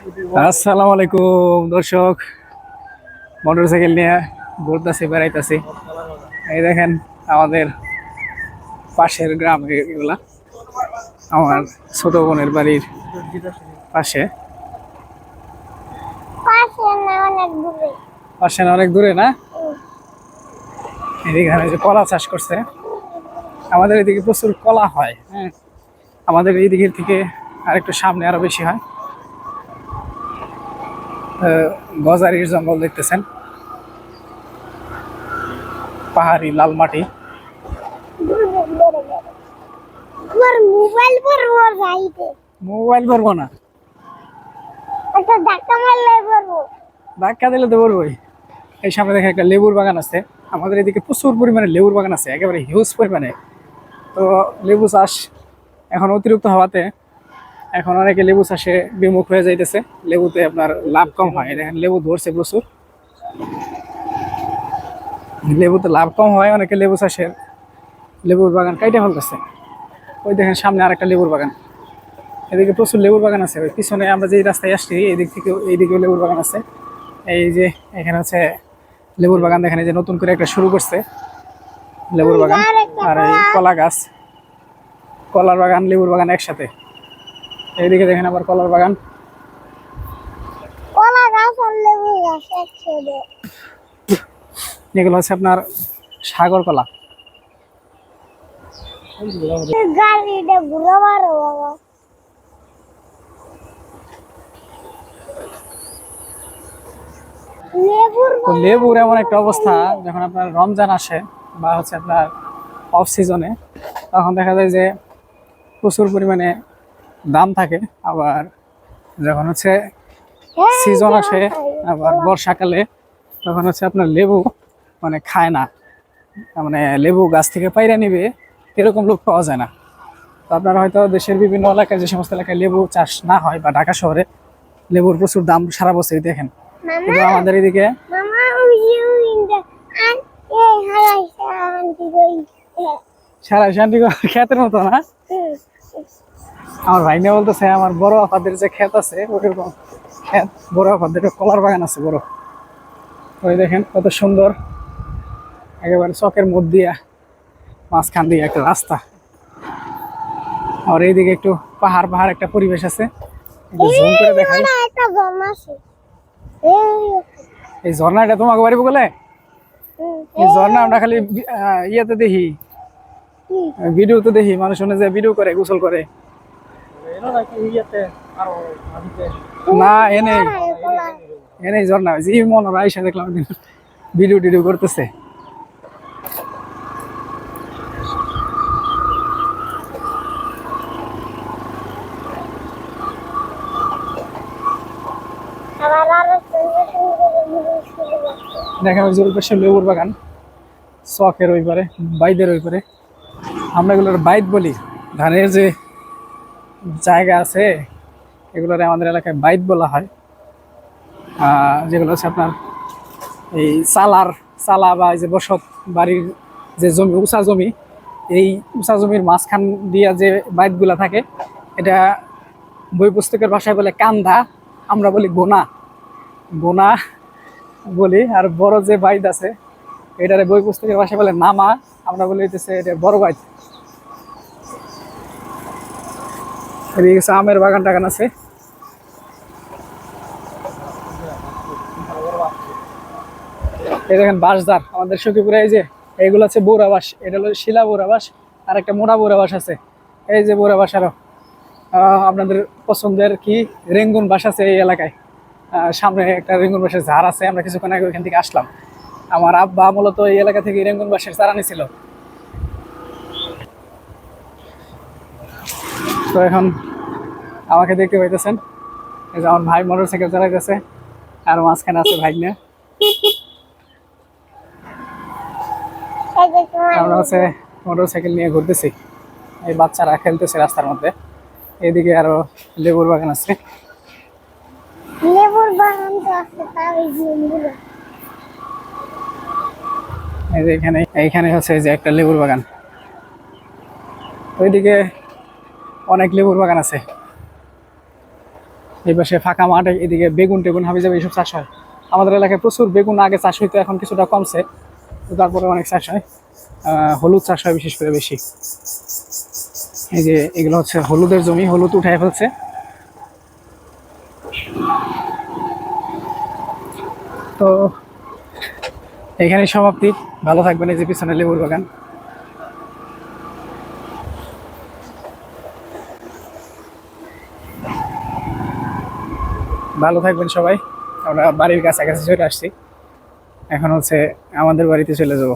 আসসালামু আলাইকুম দর্শক। মোটরসাইকেল নিয়ে ঘুরতেছি বেড়াইতেছি। এই দেখেন আমাদের পাশের গ্রাম এগুলা। আমার ছোট বোনের বাড়ির পাশে। পাশে না অনেক দূরে। না এখানে যে কলা চাষ করছে। আমাদের এদিকে প্রচুর কলা হয় হ্যাঁ। আমাদের এই দিকের থেকে আরেকটু সামনে আরও বেশি হয়। গজারির জঙ্গল দেখতেছেন। পাহাড়ি লাল মাটি। মোবাইল পর ওর মোবাইল করব না। একটা ধাক্কা মারলে পড়ব। ধাক্কা দিলে তো বলবোই এই সামনে দেখে একটা লেবুর বাগান আছে। আমাদের এদিকে প্রচুর পরিমাণে লেবুর বাগান আছে একেবারে হিউজ পরিমাণে। তো লেবু চাষ এখন অতিরিক্ত হওয়াতে এখন অনেকে লেবু চাষে বিমুখ হয়ে যাইতেছে। লেবুতে আপনার লাভ কম হয়। দেখেন, লেবু ধরছে প্রচুর। লেবুতে লাভ কম হয়, অনেকে লেবু চাষের লেবুর বাগান কাইটে ফেলতেছে। ওই দেখেন, সামনে আরেকটা লেবুর বাগান। এদিকে প্রচুর লেবুর বাগান আছে। ওই পিছনে আমরা যেই রাস্তায় আসছি, এদিক থেকে এইদিকেও লেবুর বাগান আছে। এই যে এখানে হচ্ছে লেবুর বাগান, দেখেন যে নতুন করে একটা শুরু করছে লেবুর বাগান। আর এই কলা গাছ, কলার বাগান, লেবুর বাগান একসাথে। এইদিকে দেখেন আবার কলার বাগান। কলা গাছ আর লেবু গাছ একসাথে। এগুলো হচ্ছে আপনার সাগর কলা। গাড়িটা ঘুরে মারো বাবা। লেবুর তো লেবুর এমন একটা অবস্থা যখন আপনার রমজান আসে বা হচ্ছে আপনার অফ সিজনে তখন দেখা যায় যে প্রচুর পরিমাণে দাম থাকে আবার যখন হচ্ছে সিজন আসে আবার বর্ষাকালে তখন হচ্ছে আপনার লেবু মানে খায় না। মানে লেবু গাছ থেকে পাইরা নিবে এরকম লোক পাওয়া যায় না। তো আপনারা হয়তো দেশের বিভিন্ন এলাকায় যে সমস্ত এলাকায় লেবু চাষ না হয় বা ঢাকা শহরে লেবুর প্রচুর দাম সারা বছরই দেখেন। কিন্তু আমাদের এদিকে সারা শান্তি ক্ষেতের মতো না? আমার ভাই নিয়ে বলতেছে আমার বড় আপাদের যে ক্ষেত আছে ওইরকম ক্ষেত বড় আপাদের কলার বাগান আছে বড়। ওই দেখেন কত সুন্দর একেবারে চকের মধ্যে দিয়া মাঝখান দিয়ে একটা রাস্তা। আর এইদিকে একটু পাহাড় পাহাড় একটা পরিবেশ আছে। জুম করে দেখাই। এই ঝর্ণাটা তোমাকে বাড়ি বলে? এই ঝর্ণা আমরা খালি ইয়েতে দেখি কি? ভিডিওতে দেখি মানুষ শুনে যে ভিডিও করে গোসল করে। না, এনে এনে ঝর্ণা জি মনে হয় আইসা দেখলাম ভিডিও টিডিও করতেছে। করছে দেখেন ওই লেবুর বাগান। চকের ওই পারে, বাইদের ওই পারে। আমরা এগুলোর বাইদ বলি। ধানের যে জায়গা আছে, এগুলোর আমাদের এলাকায় বাইদ বলা হয়। যেগুলো হচ্ছে আপনার এই চালার চালা বা যে বসত বাড়ির যে জমি, উঁচা জমি, এই উঁচা জমির মাঝখান দিয়া যে বাইতগুলা থাকে, এটা বই পুস্তকের ভাষায় বলে কান্দা, আমরা বলি গোনা। গোনা বলি, আর বড় যে বাইত আছে, এটারে বই পুস্তকের ভাষায় বলে নামা, আমরা বলি হইতেছে এটা বড় বাইত। এদিকে আমের বাগান টাগান আছে। এই দেখেন বাঁশদার আমাদের সখীপুরে এই যে এইগুলো আছে বৌরাবাস এটা হলো শিলা বৌরাবাস আর একটা মোটা বৌরাবাস আছে। এই যে বৌরাবাস আরও। আহ, আপনাদের পছন্দের কি? রেঙ্গুন বাস আছে এই এলাকায়। সামনে একটা রেঙ্গুন বাসের ঝাড় আছে আমরা কিছুক্ষণ আগে ওইখান থেকে আসলাম। আমার আব্বা মূলত এই এলাকা থেকে রেঙ্গুন বাসের চারা নিছিল। তো এখন আমাকে দেখতে পাইতেছেন। এই যে আমার ভাই মোটর সাইকেল চালাইতেছে আর মাঝখানে আছে ভাই তোমার আমরা হচ্ছে মোটর সাইকেল নিয়ে ঘুরতেছি। এই বাচ্চারা খেলতেছে রাস্তার মধ্যে। এদিকে আরও লেবুর বাগান আছে। লেবুর বাগান তো আছে তার এই যে এখানে এইখানে হচ্ছে যে একটা লেবুর বাগান। ওইদিকে অনেক লেবুর বাগান আছে। পাশে ফাঁকা মাঠ, এদিকে বেগুন টেগুন হাবি যাবে এইসব চাষ হয়। আমাদের এলাকায় প্রচুর বেগুন আগে চাষ হইতো, এখন কিছুটা কমছে, তো তারপরে অনেক চাষ হয়। হলুদ চাষ হয় বিশেষ করে বেশি। এই যে এগুলো হচ্ছে হলুদের জমি, হলুদ উঠায় ফেলছে। তো এখানে সমাপ্তি। ভালো থাকবেন, এই যে পিছনে লেবুর বাগান। ভালো থাকবেন সবাই। আমরা বাড়ির কাছাকাছি চলে আসছি। এখন হচ্ছে আমাদের বাড়িতে চলে যাব।